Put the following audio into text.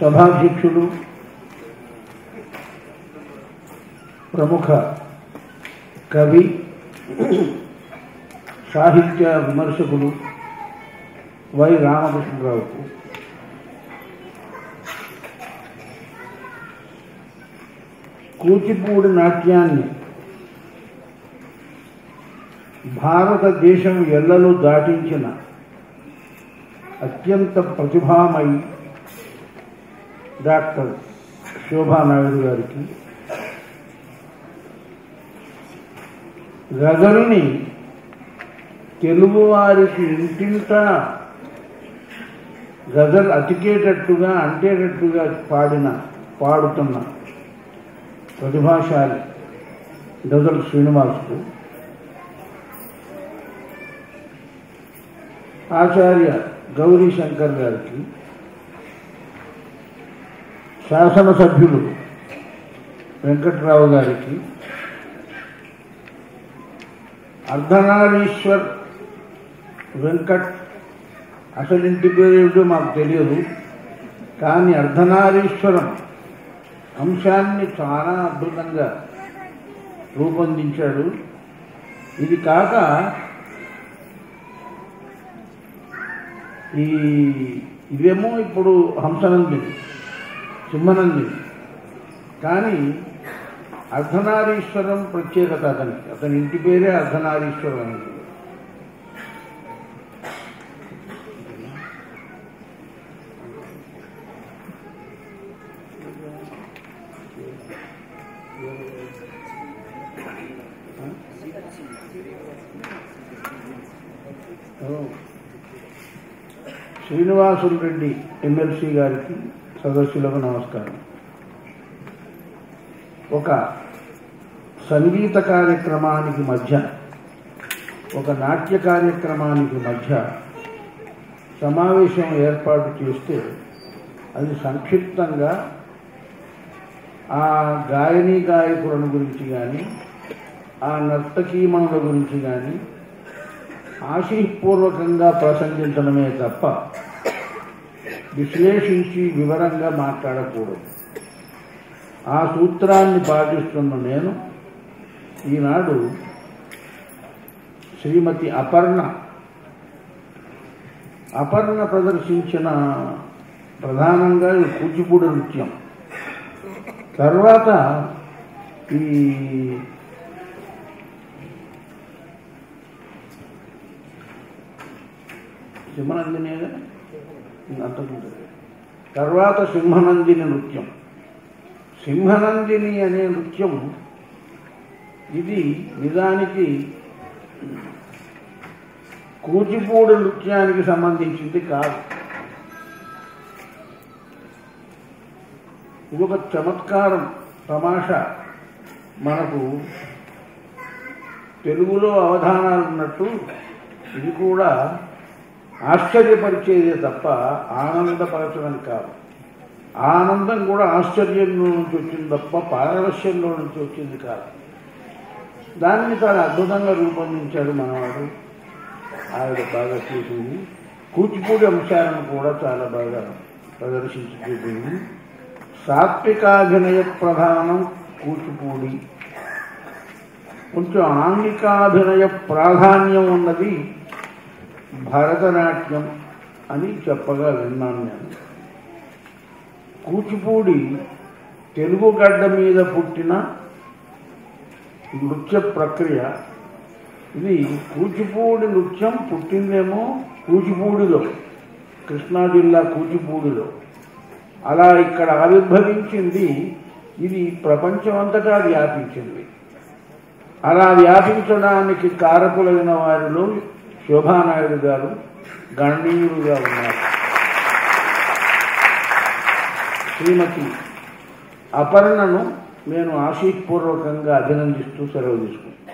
సభాధ్యక్షులు ప్రముఖ కవి సాహిత్య విమర్శకులు వై రామకృష్ణరావుకు. కూచిపూడి నాట్యాన్ని భారతదేశం ఎల్లలు దాటించిన అత్యంత ప్రతిభామయి డాక్టర్ శోభానాయుడు గారికి. గజల్ని తెలుగువారికి ఇంటింట గజల్ అతికేటట్టుగా అంటేటట్టుగా పాడిన పాడుతున్న ప్రతిభాశాలి గజల్ శ్రీనివాస్కు ఆచార్య గౌరీ శంకర్ గారికి శాసనసభ్యులు వెంకట్రావు గారికి అర్ధనారీశ్వర్ వెంకట్ అసలు ఇంటి పేరు మాకు తెలియదు కానీ అర్ధనారీశ్వరం అంశాన్ని చాలా అద్భుతంగా రూపొందించాడు. ఇది కాక ఈ ఇవేమో ఇప్పుడు హంసనందిని. సుమ్మనంది కానీ అర్ధనారీశ్వరం ప్రత్యేకత అతనికి. అతని ఇంటి పేరే అర్ధనారీశ్వరం అనేది శ్రీనివాసులు రెడ్డి ఎమ్మెల్సీ గారికి సదస్సులకు నమస్కారం. ఒక సంగీత కార్యక్రమానికి మధ్య ఒక నాట్య కార్యక్రమానికి మధ్య సమావేశం ఏర్పాటు చేస్తే అది సంక్షిప్తంగా ఆ గాయని గాయకులను గురించి కానీ ఆ నర్తకీమణుల గురించి కానీ ఆశీపూర్వకంగా ప్రసంగించడమే తప్ప విశ్లేషించి వివరంగా మాట్లాడకూడదు. ఆ సూత్రాన్ని పాటిస్తున్న నేను ఈనాడు శ్రీమతి అపర్ణ అపర్ణ ప్రదర్శించిన ప్రధానంగా ఈ కూచిపూడి నృత్యం. తర్వాత ఈ సింహనందినేగా అంతకుంటుంది తర్వాత సింహనందిని నృత్యం. సింహనందిని అనే నృత్యం ఇది నిజానికి కూచిపూడి నృత్యానికి సంబంధించింది కాదు. ఇది ఒక చమత్కారం తమాషా. మనకు తెలుగులో అవధానాలు ఉన్నట్టు ఇది కూడా ఆశ్చర్యపరిచేదే తప్ప ఆనందపరచడం కాదు. ఆనందం కూడా ఆశ్చర్యంలో నుంచి వచ్చింది తప్ప పారవశ్యంలో నుంచి వచ్చింది కాదు. దాన్ని చాలా అద్భుతంగా రూపొందించాడు మనవాడు ఆవిడ బాగా చూసింది కూచిపూడి అంశాలను కూడా చాలా బాగా ప్రదర్శించి చూపింది సాత్వికాభినయ ప్రధానం కూచిపూడి. కొంచెం ఆంగికాభినయ ప్రాధాన్యం ఉన్నది భరతనాట్యం అని చెప్పగా విన్నాను నేను కూచిపూడి తెలుగు గడ్డ మీద పుట్టిన నృత్య ప్రక్రియ. ఇది కూచిపూడి నృత్యం పుట్టిందేమో కూచిపూడిలో కృష్ణా జిల్లా కూచిపూడిలో. అలా ఇక్కడ ఆవిర్భవించింది ఇది ప్రపంచమంతటా వ్యాపించింది. అలా వ్యాపించడానికి కారకులైన వారిలో శోభానాయుడు గారు గణనీయులుగా ఉన్నారు. శ్రీమతి అపర్ణను నేను ఆశీపూర్వకంగా అభినందిస్తూ సెలవు తీసుకుంటాను